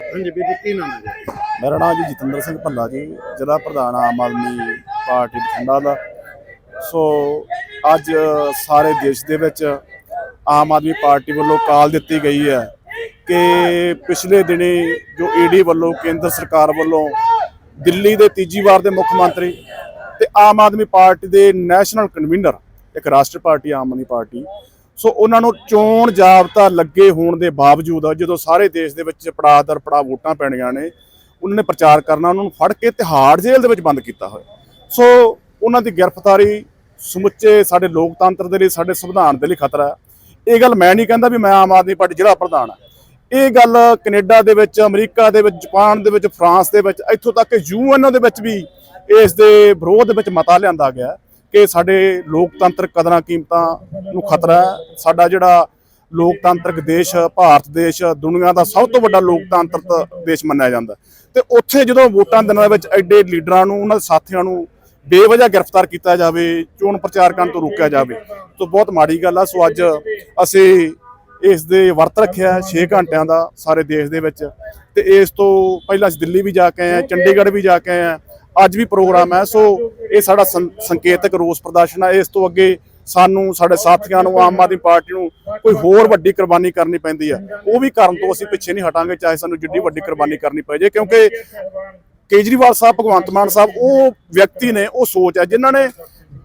ਹਾਂਜੀ ਬੀਬੀ, ਕੀ ਨਾਮ ਹੈ ਜੀ? ਮੇਰਾ ਨਾਮ ਜੀ ਜਤਿੰਦਰ ਸਿੰਘ ਭੱਲਾ ਜੀ, ਜ਼ਿਲ੍ਹਾ ਪ੍ਰਧਾਨ ਆਮ ਆਦਮੀ ਪਾਰਟੀ ਬਠਿੰਡਾ ਦਾ ਸੋ ਅੱਜ ਸਾਰੇ ਦੇਸ਼ ਦੇ ਵਿੱਚ ਆਮ ਆਦਮੀ ਪਾਰਟੀ ਵੱਲੋਂ ਕਾਲ ਦਿੱਤੀ ਗਈ ਹੈ ਕਿ ਪਿਛਲੇ ਦਿਨੀ ਜੋ ਈਡੀ ਵੱਲੋਂ, ਕੇਂਦਰ ਸਰਕਾਰ ਵੱਲੋਂ ਦਿੱਲੀ ਦੇ ਤੀਜੀ ਵਾਰ ਦੇ ਮੁੱਖ ਮੰਤਰੀ ਤੇ ਆਮ ਆਦਮੀ ਪਾਰਟੀ ਦੇ ਨੈਸ਼ਨਲ ਕਨਵੀਨਰ, ਇੱਕ ਰਾਸ਼ਟਰ ਪਾਰਟੀ, ਆਮ ਆਦਮੀ ਪਾਰਟੀ, ਸੋ ਉਹਨਾਂ ਨੂੰ ਚੋਣ ਜਾਬਤਾ ਲੱਗੇ ਹੋਣ ਦੇ ਬਾਵਜੂਦ ਜਦੋਂ ਸਾਰੇ ਦੇਸ਼ ਦੇ ਵਿੱਚ ਪੜਾਅ ਦਰ, ਪੜਾਅ ਵੋਟਾਂ ਪੈਣੀਆਂ ਨੇ, ਉਹਨਾਂ ਨੇ ਪ੍ਰਚਾਰ ਕਰਨਾ, ਉਹਨਾਂ ਨੂੰ ਫੜ ਕੇ ਤਿਹਾੜ ਜੇਲ੍ਹ ਦੇ ਵਿੱਚ ਬੰਦ ਕੀਤਾ ਹੋਇਆ। ਸੋ ਉਹਨਾਂ ਦੀ ਗ੍ਰਿਫਤਾਰੀ ਸਮੁੱਚੇ ਸਾਡੇ ਲੋਕਤੰਤਰ ਦੇ ਲਈ, ਸਾਡੇ ਸੰਵਿਧਾਨ ਦੇ ਲਈ ਖਤਰਾ ਹੈ। ਇਹ ਗੱਲ ਮੈਂ ਨਹੀਂ ਕਹਿੰਦਾ ਵੀ ਮੈਂ ਆਮ ਆਦਮੀ ਪਾਰਟੀ ਜ਼ਿਲ੍ਹਾ ਪ੍ਰਧਾਨ ਹਾਂ। ਇਹ ਗੱਲ ਕੈਨੇਡਾ ਦੇ ਵਿੱਚ, ਅਮਰੀਕਾ ਦੇ ਵਿੱਚ, ਜਾਪਾਨ ਦੇ ਵਿੱਚ, ਫਰਾਂਸ ਦੇ ਵਿੱਚ, ਇੱਥੋਂ ਤੱਕ ਕਿ ਯੂਐਨ ਦੇ ਵਿੱਚ ਵੀ ਇਸ ਦੇ ਵਿਰੋਧ ਦੇ ਵਿੱਚ ਮਤਾ ਲਿਆਂਦਾ ਗਿਆ ਕਿ ਸਾਡੇ ਲੋਕਤੰਤਰਕ ਕਦਰਾਂ ਕੀਮਤਾਂ ਨੂੰ ਖਤਰਾ ਹੈ। ਸਾਡਾ ਜਿਹੜਾ ਲੋਕਤੰਤਰਕ ਦੇਸ਼, ਭਾਰਤ ਦੇਸ਼, ਦੁਨੀਆ ਦਾ ਸਭ ਤੋਂ ਵੱਡਾ ਲੋਕਤੰਤਰ ਦੇਸ਼ ਮੰਨਿਆ ਜਾਂਦਾ। ਤੇ ਉੱਥੇ ਜਦੋਂ ਵੋਟਾਂ ਦਿਨਾਂ ਦੇ ਵਿੱਚ ਐਡੇ ਲੀਡਰਾਂ ਨੂੰ, ਉਹਨਾਂ ਦੇ ਸਾਥੀਆਂ ਨੂੰ ਬੇਵਜ੍ਹਾ ਗ੍ਰਿਫਤਾਰ ਕੀਤਾ ਜਾਵੇ, ਚੋਣ ਪ੍ਰਚਾਰ ਕਰਨ ਤੋਂ ਰੋਕਿਆ ਜਾਵੇ, ਤਾਂ ਬਹੁਤ ਮਾੜੀ ਗੱਲ ਆ। ਸੋ ਅੱਜ ਅਸੀਂ ਇਸ ਦੇ ਵਰਤ ਰੱਖਿਆ 6 ਘੰਟਿਆਂ ਦਾ ਸਾਰੇ ਦੇਸ਼ ਦੇ ਵਿੱਚ। ਤੇ ਇਸ ਤੋਂ ਪਹਿਲਾਂ ਅਸੀਂ ਦਿੱਲੀ ਵੀ ਜਾ ਕੇ ਆਏ ਹਾਂ, ਚੰਡੀਗੜ੍ਹ ਵੀ ਜਾ ਕੇ ਆਏ ਹਾਂ। ਅੱਜ ਵੀ ਪ੍ਰੋਗਰਾਮ ਹੈ, ਸੋ ਇਹ ਸਾਡਾ ਸੰਕੇਤਕ ਰੋਸ ਪ੍ਰਦਰਸ਼ਨ ਹੈ। ਇਸ ਤੋਂ ਅੱਗੇ ਸਾਨੂੰ ਸਾਡੇ ਸਾਥੀਆਂ ਨੂੰ, ਆਮ ਆਦਮੀ ਪਾਰਟੀ ਨੂੰ ਕੋਈ ਹੋਰ ਵੱਡੀ ਕੁਰਬਾਨੀ ਕਰਨੀ ਪੈਂਦੀ ਹੈ। ਉਹ ਵੀ ਕਰਨ ਤੋਂ ਅਸੀਂ ਪਿੱਛੇ ਨਹੀਂ ਹਟਾਂਗੇ, ਚਾਹੇ ਸਾਨੂੰ ਜਿੱਡੀ ਵੱਡੀ ਕੁਰਬਾਨੀ ਕਰਨੀ ਪੈ ਜੇ, ਕਿਉਂਕਿ ਕੇਜਰੀਵਾਲ ਸਾਹਿਬ, ਭਗਵੰਤ ਮਾਨ ਸਾਹਿਬ, ਉਹ ਵਿਅਕਤੀ ਨੇ, ਉਹ ਸੋਚ ਹੈ, ਜਿਨ੍ਹਾਂ ਨੇ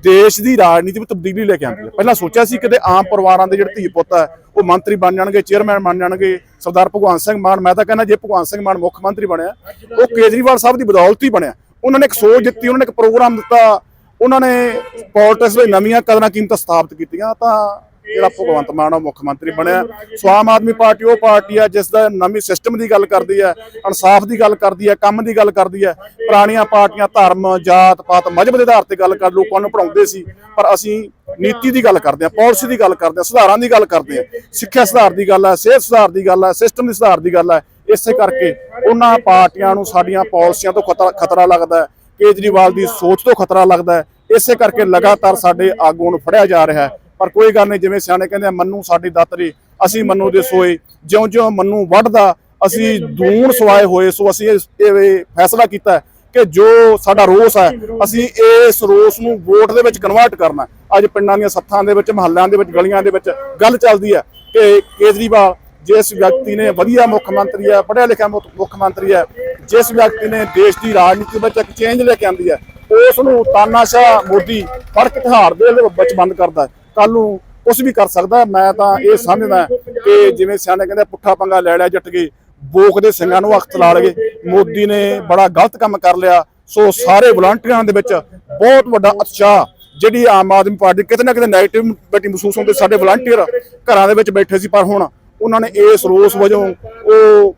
ਦੇਸ਼ ਦੀ ਰਾਜਨੀਤੀ ਵਿੱਚ ਤਬਦੀਲੀ ਲੈ ਕੇ ਆਉਂਦੀ ਹੈ। ਪਹਿਲਾਂ ਸੋਚਿਆ ਸੀ ਕਿਤੇ ਆਮ ਪਰਿਵਾਰਾਂ ਦੇ ਜਿਹੜੇ ਧੀ ਪੁੱਤ ਹੈ, ਉਹ ਮੰਤਰੀ ਬਣ ਜਾਣਗੇ, ਚੇਅਰਮੈਨ ਬਣ ਜਾਣਗੇ, ਸਰਦਾਰ ਭਗਵੰਤ ਸਿੰਘ ਮਾਨ, ਮੈਂ ਤਾਂ ਕਹਿੰਦਾ ਜੇ ਭਗਵੰਤ ਸਿੰਘ ਮਾਨ ਮੁੱਖ ਮੰਤਰੀ ਬਣਿਆ, ਉਹ ਕੇਜਰੀਵਾਲ ਸਾਹਿਬ ਦੀ ਬਦੌਲਤ ਹੀ ਬਣਿਆ। ਉਹਨਾਂ ਨੇ ਇੱਕ ਸੋਚ ਦਿੱਤੀ, ਉਹਨਾਂ ਨੇ ਇੱਕ ਪ੍ਰੋਗਰਾਮ ਦਿੱਤਾ, ਉਹਨਾਂ ਨੇ ਪੋਲਿਟਿਕਸ ਵਿੱਚ ਨਵੀਆਂ ਕਦਰਾਂ ਕੀਮਤਾਂ ਸਥਾਪਿਤ ਕੀਤੀਆਂ, ਤਾਂ ਜਿਹੜਾ ਭਗਵੰਤ ਮਾਨ ਉਹ ਮੁੱਖ ਮੰਤਰੀ ਬਣਿਆ। ਸੋ ਆਮ ਆਦਮੀ ਪਾਰਟੀ, ਉਹ ਪਾਰਟੀ ਆ ਜਿਸ ਦਾ ਨਵੀਂ ਸਿਸਟਮ ਦੀ ਗੱਲ ਕਰਦੀ ਹੈ ਇਨਸਾਫ ਦੀ ਗੱਲ ਕਰਦੀ ਹੈ ਕੰਮ ਦੀ ਗੱਲ ਕਰਦੀ ਹੈ ਪੁਰਾਣੀਆਂ ਪਾਰਟੀਆਂ ਧਰਮ, ਜਾਤ ਪਾਤ ਮਜ਼ਹਬ ਦੇ ਆਧਾਰ ਤੇ ਗੱਲ ਕਰ, ਲੋਕਾਂ ਨੂੰ ਪੜਾਉਂਦੇ ਸੀ, ਪਰ ਅਸੀਂ ਨੀਤੀ ਦੀ ਗੱਲ ਕਰਦੇ ਹਾਂ ਪਾਲਿਸੀ ਦੀ ਗੱਲ ਕਰਦੇ ਹਾਂ ਸੁਧਾਰਾਂ ਦੀ ਗੱਲ ਕਰਦੇ ਹਾਂ ਸਿੱਖਿਆ ਸੁਧਾਰ ਦੀ ਗੱਲ ਹੈ ਸਿਹਤ ਸੁਧਾਰ ਦੀ ਗੱਲ ਹੈ ਸਿਸਟਮ ਦੀ ਸੁਧਾਰ ਦੀ ਗੱਲ ਹੈ ਇਸੇ ਕਰਕੇ ਉਹਨਾਂ ਪਾਰਟੀਆਂ ਨੂੰ ਸਾਡੀਆਂ ਪਾਲਿਸੀਆਂ ਤੋਂ ਖਤਰਾ ਖਤਰਾ ਲੱਗਦਾ ਹੈ, ਕੇਜਰੀਵਾਲ ਦੀ ਸੋਚ ਤੋਂ ਖਤਰਾ ਲੱਗਦਾ ਹੈ। ਇਸੇ ਕਰਕੇ ਲਗਾਤਾਰ ਸਾਡੇ ਆਗੂਆਂ ਨੂੰ ਫੜਿਆ ਜਾ ਰਿਹਾ ਹੈ। ਪਰ ਕੋਈ ਗੱਲ ਨਹੀਂ, ਜਿਵੇਂ ਸਿਆਣੇ ਕਹਿੰਦੇ ਆ, ਮੰਨੂ ਸਾਡੀ ਦਾਤਰੀ, ਅਸੀਂ ਮੰਨੂ ਦੇ ਸੋਏ। ਜਿਉਂ-ਜਿਉਂ ਮੰਨੂ ਵੱਢਦਾ, ਅਸੀਂ ਦੂਣ ਸਵਾਏ ਹੋਏ, ਸੋ ਅਸੀਂ ਇਹ ਫੈਸਲਾ ਕੀਤਾ ਕਿ ਜੋ ਸਾਡਾ ਰੋਸ ਹੈ, ਅਸੀਂ ਇਸ ਰੋਸ ਨੂੰ ਵੋਟ ਦੇ ਵਿੱਚ ਕਨਵਰਟ ਕਰਨਾ ਅੱਜ ਪਿੰਡਾਂ ਦੀਆਂ ਸੱਥਾਂ ਦੇ ਵਿੱਚ, ਮਹੱਲਿਆਂ ਦੇ ਵਿੱਚ, ਗਲੀਆਂ ਦੇ ਵਿੱਚ ਗੱਲ ਚੱਲਦੀ ਹੈ ਕਿ ਕੇਜਰੀਵਾਲ ਜਿਸ ਵਿਅਕਤੀ ਨੇ ਵਧੀਆ ਮੁੱਖ ਮੰਤਰੀ ਹੈ, ਪੜ੍ਹਿਆ ਲਿਖਿਆ ਮੁੱਖ ਮੁੱਖ ਮੰਤਰੀ ਹੈ, ਜਿਸ ਵਿਅਕਤੀ ਨੇ ਦੇਸ਼ ਦੀ ਰਾਜਨੀਤੀ ਵਿੱਚ ਇੱਕ ਚੇਂਜ ਲੈ ਕੇ ਆਂਦੀ ਹੈ, ਉਸ ਨੂੰ ਤਾਨਾਸ਼ਾਹ ਮੋਦੀ ਫੜ ਕੇ ਤਿਹਾੜ ਦੇ ਵਿੱਚ ਬੰਦ ਕਰਦਾ ਕੱਲ ਨੂੰ ਕੁਝ ਵੀ ਕਰ ਸਕਦਾ ਮੈਂ ਤਾਂ ਇਹ ਸਮਝਦਾ ਕਿ ਜਿਵੇਂ ਸਿਆਣੇ ਕਹਿੰਦੇ ਪੁੱਠਾ ਪੰਗਾ ਲੈ ਲਿਆ, ਜੱਟ ਕੇ। ਬੋਕ ਦੇ ਸਿੰਘਾਂ ਨੂੰ ਹੱਥ ਲਾ ਲਗੇ ਮੋਦੀ ਨੇ ਬੜਾ ਗਲਤ ਕੰਮ ਕਰ ਲਿਆ। ਸੋ ਸਾਰੇ ਵਲੰਟੀਅਰਾਂ ਦੇ ਵਿੱਚ ਬਹੁਤ ਵੱਡਾ ਉਤਸ਼ਾਹ ਜਿਹੜੀ ਆਮ ਆਦਮੀ ਪਾਰਟੀ ਕਿਤੇ ਨਾ ਕਿਤੇ ਨੈਗੇਟਿਵਿਟੀ ਮਹਿਸੂਸ ਹੁੰਦੀ। ਸਾਡੇ ਵਲੰਟੀਅਰ ਘਰਾਂ ਦੇ ਵਿੱਚ ਬੈਠੇ ਸੀ, ਪਰ ਹੁਣ ਉਹਨਾਂ ਨੇ ਇਸ ਰੋਸ ਵਜੋਂ ਉਹ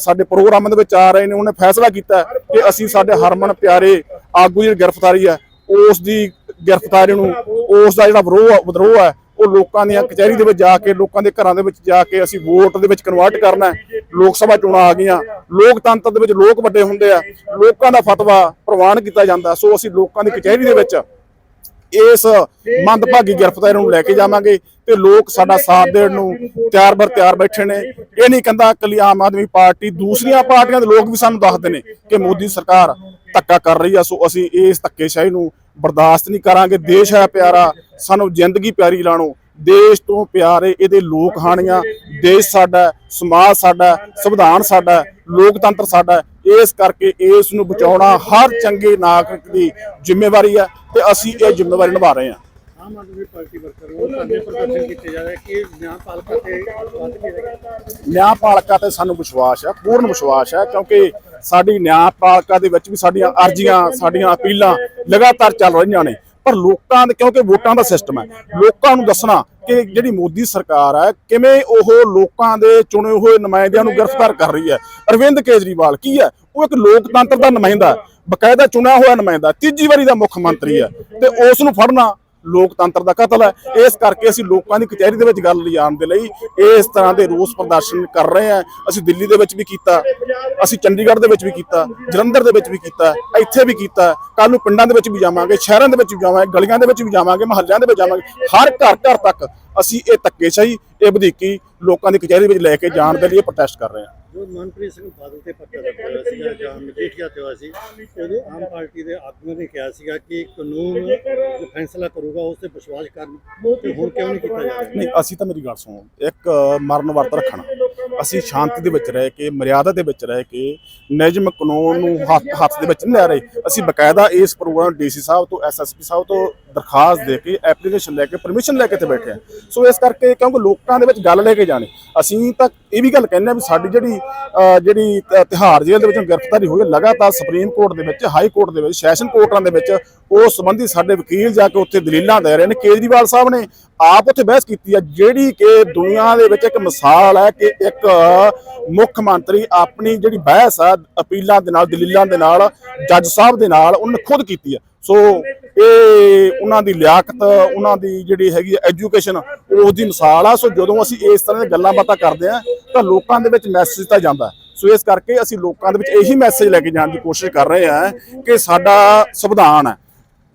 ਸਾਡੇ ਪ੍ਰੋਗਰਾਮਾਂ ਦੇ ਵਿੱਚ ਆ ਰਹੇ ਨੇ। ਉਹਨੇ ਫੈਸਲਾ ਕੀਤਾ ਕਿ ਅਸੀਂ ਸਾਡੇ ਹਰਮਨ ਪਿਆਰੇ ਆਗੂ ਦੀ ਗ੍ਰਿਫਤਾਰੀ ਹੈ। ਉਸ ਦੀ ਗ੍ਰਿਫਤਾਰੀ ਨੂੰ ਉਸ ਦਾ ਜਿਹੜਾ ਵਿਰੋਹ ਵਿਦਰੋਹ ਹੈ, ਉਹ ਲੋਕਾਂ ਦੀਆਂ ਕਚਹਿਰੀ ਦੇ ਵਿੱਚ ਜਾ ਕੇ, ਲੋਕਾਂ ਦੇ ਘਰਾਂ ਦੇ ਵਿੱਚ ਜਾ ਕੇ ਅਸੀਂ ਵੋਟ ਦੇ ਵਿੱਚ ਕਨਵਰਟ ਕਰਨਾ ਹੈ। ਲੋਕ ਸਭਾ ਚੋਣਾਂ ਆ ਗਈਆਂ। ਲੋਕਤੰਤਰ ਦੇ ਵਿੱਚ ਲੋਕ ਵੱਡੇ ਹੁੰਦੇ ਆ। ਲੋਕਾਂ ਦਾ ਫਤਵਾ ਪ੍ਰਵਾਨ ਕੀਤਾ ਜਾਂਦਾ ਸੋ ਅਸੀਂ ਲੋਕਾਂ ਦੀ ਕਚਹਿਰੀ ਦੇ ਵਿੱਚ ਇਸ ਮੰਦਭਾਗੀ ਗ੍ਰਿਫਤਾਰੀ ਨੂੰ ਲੈ ਕੇ ਜਾਵਾਂਗੇ ਤੇ ਲੋਕ ਸਾਡਾ ਸਾਥ ਦੇਣ ਨੂੰ ਤਿਆਰ ਬਰ ਤਿਆਰ ਬੈਠੇ ਨੇ। ਇਹ ਨਹੀਂ ਕਹਿੰਦਾ ਇਕੱਲੀ ਆਮ ਆਦਮੀ ਪਾਰਟੀ, ਦੂਸਰੀਆਂ ਪਾਰਟੀਆਂ ਦੇ ਲੋਕ ਵੀ ਸਾਨੂੰ ਦੱਸਦੇ ਨੇ ਕਿ ਮੋਦੀ ਸਰਕਾਰ ਧੱਕਾ ਕਰ ਰਹੀ ਆ। ਸੋ ਅਸੀਂ ਇਸ ਧੱਕੇਸ਼ਾਹੀ ਨੂੰ ਬਰਦਾਸ਼ਤ ਨਹੀਂ ਕਰਾਂਗੇ, ਦੇਸ਼ ਹੈ ਪਿਆਰਾ, ਸਾਨੂੰ ਜ਼ਿੰਦਗੀ ਪਿਆਰੀ ਲਾਣੋ। ਦੇਸ਼ ਤੋਂ ਪਿਆਰੇ ਇਹਦੇ ਲੋਕ ਹਾਣੀਆਂ, ਦੇਸ਼ ਸਾਡਾ ਸਮਾਜ ਸਾਡਾ ਸੰਵਿਧਾਨ ਸਾਡਾ ਲੋਕਤੰਤਰ ਸਾਡਾ ਇਸ ਕਰਕੇ ਇਸ ਨੂੰ ਬਚਾਉਣਾ ਹਰ ਚੰਗੇ ਨਾਗਰਿਕ ਦੀ ਜ਼ਿੰਮੇਵਾਰੀ ਹੈ ਤੇ ਅਸੀਂ ਇਹ ਜ਼ਿੰਮੇਵਾਰੀ ਨਿਭਾ ਰਹੇ ਹਾਂ। ਆਮ ਆਦਮੀ ਪਾਰਟੀ ਵਰਕਰ ਉਹ ਧਰਨੇ ਪ੍ਰਦਰਸ਼ਨ ਕੀਤੇ ਜਾ ਰਹੇ ਕਿ ਨਿਆਂਪਾਲਕਾ ਤੇ ਵੱਧ ਕੇ ਨਿਆਂਪਾਲਕਾ ਤੇ ਸਾਨੂੰ ਵਿਸ਼ਵਾਸ ਹੈ, ਪੂਰਨ ਵਿਸ਼ਵਾਸ ਹੈ, ਕਿਉਂਕਿ ਸਾਡੀ ਨਿਆਂਪਾਲਕਾ ਦੇ ਵਿੱਚ ਵੀ ਸਾਡੀਆਂ ਅਰਜ਼ੀਆਂ, ਸਾਡੀਆਂ ਅਪੀਲਾਂ ਲਗਾਤਾਰ ਚੱਲ ਰਹੀਆਂ ਨੇ। ਪਰ ਲੋਕਾਂ ਦੇ, ਕਿਉਂਕਿ ਵੋਟਾਂ ਦਾ ਸਿਸਟਮ ਹੈ, ਲੋਕਾਂ ਨੂੰ ਦੱਸਣਾ ਕਿ ਜਿਹੜੀ ਮੋਦੀ ਸਰਕਾਰ ਹੈ, ਕਿਵੇਂ ਉਹ ਲੋਕਾਂ ਦੇ ਚੁਣੇ ਹੋਏ ਨੁਮਾਇੰਦਿਆਂ ਨੂੰ ਗ੍ਰਿਫਤਾਰ ਕਰ ਰਹੀ ਹੈ? ਅਰਵਿੰਦ ਕੇਜਰੀਵਾਲ ਕੀ ਹੈ? ਉਹ ਇੱਕ ਲੋਕਤੰਤਰ ਦਾ ਨੁਮਾਇੰਦਾ ਬਕਾਇਦਾ ਚੁਣਿਆ ਹੋਇਆ ਨੁਮਾਇੰਦਾ ਤੀਜੀ ਵਾਰੀ ਦਾ ਮੁੱਖ ਮੰਤਰੀ ਹੈ ਤੇ ਉਸ ਨੂੰ ਫੜਨਾ ਲੋਕਤੰਤਰ ਦਾ ਕਤਲ ਹੈ। ਇਸ ਕਰਕੇ ਅਸੀਂ ਲੋਕਾਂ ਦੀ ਕਚਹਿਰੀ ਦੇ ਵਿੱਚ ਗੱਲ ਲਿਜਾਣ ਦੇ ਲਈ ਇਸ ਤਰ੍ਹਾਂ ਦੇ ਰੋਸ ਪ੍ਰਦਰਸ਼ਨ ਕਰ ਰਹੇ ਹਾਂ। ਅਸੀਂ ਦਿੱਲੀ ਦੇ ਵਿੱਚ ਵੀ ਕੀਤਾ, ਅਸੀਂ ਚੰਡੀਗੜ੍ਹ ਦੇ ਵਿੱਚ ਵੀ ਕੀਤਾ, ਜਲੰਧਰ ਦੇ ਵਿੱਚ ਵੀ ਕੀਤਾ, ਇੱਥੇ ਵੀ ਕੀਤਾ। ਕੱਲ ਨੂੰ ਪਿੰਡਾਂ ਦੇ ਵਿੱਚ ਵੀ ਜਾਵਾਂਗੇ, ਸ਼ਹਿਰਾਂ ਦੇ ਵਿੱਚ ਵੀ ਜਾਵਾਂਗੇ, ਗਲੀਆਂ ਦੇ ਵਿੱਚ ਵੀ ਜਾਵਾਂਗੇ, ਮਹੱਲਿਆਂ ਦੇ ਵਿੱਚ ਜਾਵਾਂਗੇ। ਹਰ ਘਰ ਘਰ ਤੱਕ ਅਸੀਂ ਇਹ ਧੱਕੇਸ਼ਾਹੀ, ਇਹ ਵਧੀਕੀ ਲੋਕਾਂ ਦੀ ਕਚਹਿਰੀ ਵਿੱਚ ਲੈ ਕੇ ਜਾਣ ਦੇ ਲਈ ਪ੍ਰੋਟੈਸਟ ਕਰ ਰਹੇ ਹਾਂ। ਜੋ ਮਨਪ੍ਰੀਤ ਸਿੰਘ ਬਾਦਲ ਤੇ ਪੱਤਰ ਦਰਜ ਹੋਇਆ ਸੀਗਾ ਜਾਂ ਮਜੀਠੀਆ ਤੇ ਹੋਇਆ ਸੀ ਉਦੋਂ ਆਮ ਪਾਰਟੀ ਦੇ ਆਗੂਆਂ ਨੇ ਕਿਹਾ ਸੀਗਾ ਕਿ ਕਾਨੂੰਨ ਜੋ ਫੈਸਲਾ ਕਰੂਗਾ ਉਸ ਤੇ ਵਿਸ਼ਵਾਸ ਕਰਨ ਤੇ ਹੁਣ ਕਿਉਂ ਨਹੀਂ ਕੀਤਾ ਜਾ ਨਹੀਂ ਅਸੀਂ ਤਾਂ ਮੇਰੀ ਗੱਲ ਸੁਣੋ ਇੱਕ ਮਰਨ ਵਰਤ ਰੱਖਣਾ। ਅਸੀਂ ਸ਼ਾਂਤੀ ਦੇ ਵਿੱਚ ਰਹਿ ਕੇ ਮਰਿਆਦਾ ਦੇ ਵਿੱਚ ਰਹਿ ਕੇ ਨਿਯਮ ਕਾਨੂੰਨ ਨੂੰ ਹੱਥ ਹੱਥ ਦੇ ਵਿੱਚ ਨਹੀਂ ਲੈ ਰਹੇ। ਅਸੀਂ ਬਕਾਇਦਾ ਇਸ ਪ੍ਰੋਗਰਾਮ ਡੀਸੀ ਸਾਹਿਬ ਤੋਂ ਐਸਐਸਪੀ ਸਾਹਿਬ ਤੋਂ ਦਰਖਾਸਤ ਦੇ ਕੇ ਐਪਲੀਕੇਸ਼ਨ ਲੈ ਕੇ ਪਰਮਿਸ਼ਨ ਲੈ ਕੇ ਇੱਥੇ ਬੈਠੇ ਆ। ਸੋ ਇਸ ਕਰਕੇ ਕਿਉਂਕਿ ਲੋਕਾਂ ਦੇ ਵਿੱਚ ਗੱਲ ਲੈ ਕੇ ਜਾਣੀ, ਅਸੀਂ ਤਾਂ ਇਹ ਵੀ ਗੱਲ ਕਹਿੰਦੇ ਆ ਵੀ ਸਾਡੀ ਜਿਹੜੀ ਜਿਹੜੀ ਤ- ਜੇਲ੍ਹ ਦੇ ਵਿੱਚੋਂ ਗ੍ਰਿਫਤਾਰੀ ਹੋਈ ਹੈ, ਲਗਾਤਾਰ ਸੁਪਰੀਮ ਕੋਰਟ ਦੇ ਵਿੱਚ, ਹਾਈ ਕੋਰਟ ਦੇ ਵਿੱਚ, ਸੈਸ਼ਨ ਕੋਰਟਾਂ ਦੇ ਵਿੱਚ, ਉਸ ਸੰਬੰਧੀ ਸਾਡੇ ਵਕੀਲ ਜਾ ਕੇ ਉੱਥੇ ਦਲੀਲਾਂ ਦੇ ਰਹੇ ਨੇ। ਕੇਜਰੀਵਾਲ ਸਾਹਿਬ ਨੇ ਆਪ ਉੱਥੇ ਬਹਿਸ ਕੀਤੀ ਹੈ ਜਿਹੜੀ ਕਿ ਦੁਨੀਆ ਦੇ ਵਿੱਚ ਇੱਕ ਮਿਸਾਲ ਹੈ ਕਿ ਇੱਕ ਮੁੱਖ ਮੰਤਰੀ ਆਪਣੀ ਜਿਹੜੀ ਬਹਿਸ ਆ, ਅਪੀਲਾਂ ਦੇ ਨਾਲ, ਦਲੀਲਾਂ ਦੇ ਨਾਲ, ਜੱਜ ਸਾਹਿਬ ਦੇ ਨਾਲ, ਉਹਨੇ ਖੁਦ ਕੀਤੀ ਹੈ ਸੋ ਇਹ ਉਹਨਾਂ ਦੀ ਲਿਆਕਤ, ਉਹਨਾਂ ਦੀ ਜਿਹੜੀ ਹੈਗੀ ਐਜੂਕੇਸ਼ਨ ਉਸ ਦੀ ਮਿਸਾਲ ਆ। ਸੋ ਜਦੋਂ ਅਸੀਂ ਇਸ ਤਰ੍ਹਾਂ ਦੀਆਂ ਗੱਲਾਂ ਬਾਤਾਂ ਕਰਦੇ ਆ, ਤਾਂ ਲੋਕਾਂ ਦੇ ਵਿੱਚ ਮੈਸੇਜ ਤਾਂ ਜਾਂਦਾ ਸੋ ਇਸ ਕਰਕੇ ਅਸੀਂ ਲੋਕਾਂ ਦੇ ਵਿੱਚ ਇਹੀ ਮੈਸੇਜ ਲੈ ਕੇ ਜਾਣ ਦੀ ਕੋਸ਼ਿਸ਼ ਕਰ ਰਹੇ ਆ ਕਿ ਸਾਡਾ ਸੰਵਿਧਾਨ ਹੈ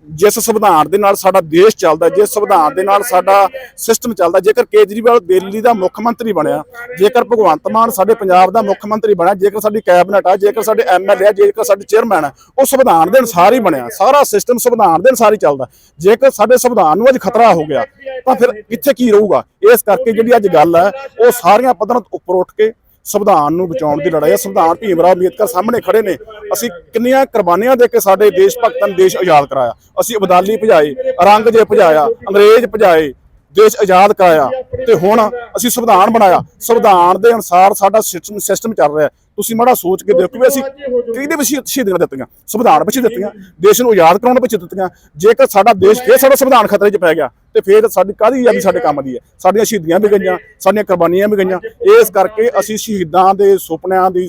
ਜਿਸ ਸੰਵਿਧਾਨ ਦੇ ਨਾਲ ਸਾਡਾ ਦੇਸ਼ ਚੱਲਦਾ, ਜਿਸ ਸੰਵਿਧਾਨ ਦੇ ਨਾਲ ਸਾਡਾ ਸਿਸਟਮ ਚੱਲਦਾ, ਜੇਕਰ ਕੇਜਰੀਵਾਲ ਦਿੱਲੀ ਦਾ ਮੁੱਖ ਮੰਤਰੀ ਬਣਿਆ, ਜੇਕਰ ਭਗਵੰਤ ਮਾਨ ਸਾਡੇ ਪੰਜਾਬ ਦਾ ਮੁੱਖ ਮੰਤਰੀ ਬਣਿਆ, ਜੇਕਰ ਸਾਡੀ ਕੈਬਨਿਟ ਆ, ਜੇਕਰ ਸਾਡੇ ਐਮਐਲਏ ਆ, ਜੇਕਰ ਸਾਡੇ ਚੇਅਰਮੈਨ ਆ, ਉਹ ਸੰਵਿਧਾਨ ਦੇ ਅਨੁਸਾਰ ਹੀ ਬਣਿਆ, ਸਾਰਾ ਸਿਸਟਮ ਸੰਵਿਧਾਨ ਦੇ ਅਨੁਸਾਰ ਹੀ ਚੱਲਦਾ। ਜੇਕਰ ਸਾਡੇ ਸੰਵਿਧਾਨ ਨੂੰ ਅੱਜ ਖਤਰਾ ਹੋ ਗਿਆ, ਤਾਂ ਫਿਰ ਕਿੱਥੇ ਕੀ ਰਹੂਗਾ? ਇਸ ਕਰਕੇ ਜਿਹੜੀ ਅੱਜ ਗੱਲ ਹੈ, ਉਹ ਸਾਰੀਆਂ ਪੱਧਰਾਂ ਤੋਂ ਉੱਪਰ ਉੱਠ ਕੇ ਸੰਵਿਧਾਨ ਨੂੰ ਬਚਾਉਣ ਦੀ ਲੜਾਈ ਹੈ। ਸੰਵਿਧਾਨ ਭੀਮ ਰਾਓ ਅੰਬੇਦਕਰ ਸਾਹਮਣੇ ਖੜੇ ਨੇ। ਅਸੀਂ ਕਿੰਨੀਆਂ ਕੁਰਬਾਨੀਆਂ ਦੇ ਕੇ ਸਾਡੇ ਦੇਸ਼ ਭਗਤਾਂ ਨੂੰ ਦੇਸ਼ ਆਜ਼ਾਦ ਕਰਾਇਆ। ਅਸੀਂ ਅਬਦਾਲੀ ਭਜਾਏ ਔਰੰਗਜ਼ੇਬ ਭਜਾਇਆ, ਅੰਗਰੇਜ਼ ਭਜਾਏ, ਦੇਸ਼ ਆਜ਼ਾਦ ਕਰਾਇਆ। ਤੇ ਹੁਣ ਅਸੀਂ ਸੰਵਿਧਾਨ ਬਣਾਇਆ। ਸੰਵਿਧਾਨ ਦੇ ਅਨੁਸਾਰ ਸਾਡਾ ਸਿਸਟਮ ਸਿਸਟਮ ਚੱਲ ਰਿਹਾ ਤੁਸੀਂ ਮਾੜਾ ਸੋਚ ਕੇ ਦੇਖੋ ਵੀ ਅਸੀਂ ਕਿਹਦੇ ਵਿੱਚ ਸ਼ਹੀਦੀਆਂ ਦਿੱਤੀਆਂ? ਸੰਵਿਧਾਨ ਵਿੱਚ ਦਿੱਤੀਆਂ। ਦੇਸ਼ ਨੂੰ ਆਜ਼ਾਦ ਕਰਾਉਣ ਵਿੱਚ ਦਿੱਤੀਆਂ। ਜੇਕਰ ਸਾਡਾ ਦੇਸ਼ ਫੇਰ ਸਾਡਾ ਸੰਵਿਧਾਨ ਖਤਰੇ 'ਚ ਪੈ ਗਿਆ ਤੇ ਫੇਰ ਸਾਡੀ ਕਾਹਦੀ ਯਾਰੀ ਸਾਡੇ ਕੰਮ ਦੀ ਹੈ? ਸਾਡੀਆਂ ਸ਼ਹੀਦੀਆਂ ਵੀ ਗਈਆਂ ਸਾਡੀਆਂ ਕੁਰਬਾਨੀਆਂ ਵੀ ਗਈਆਂ। ਇਸ ਕਰਕੇ ਅਸੀਂ ਸ਼ਹੀਦਾਂ ਦੇ ਸੁਪਨਿਆਂ ਦੀ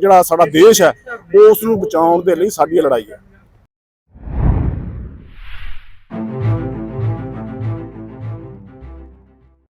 ਜਿਹੜਾ ਸਾਡਾ ਦੇਸ਼ ਹੈ ਉਸ ਨੂੰ ਬਚਾਉਣ ਦੇ ਲਈ ਸਾਡੀ ਲੜਾਈ ਹੈ।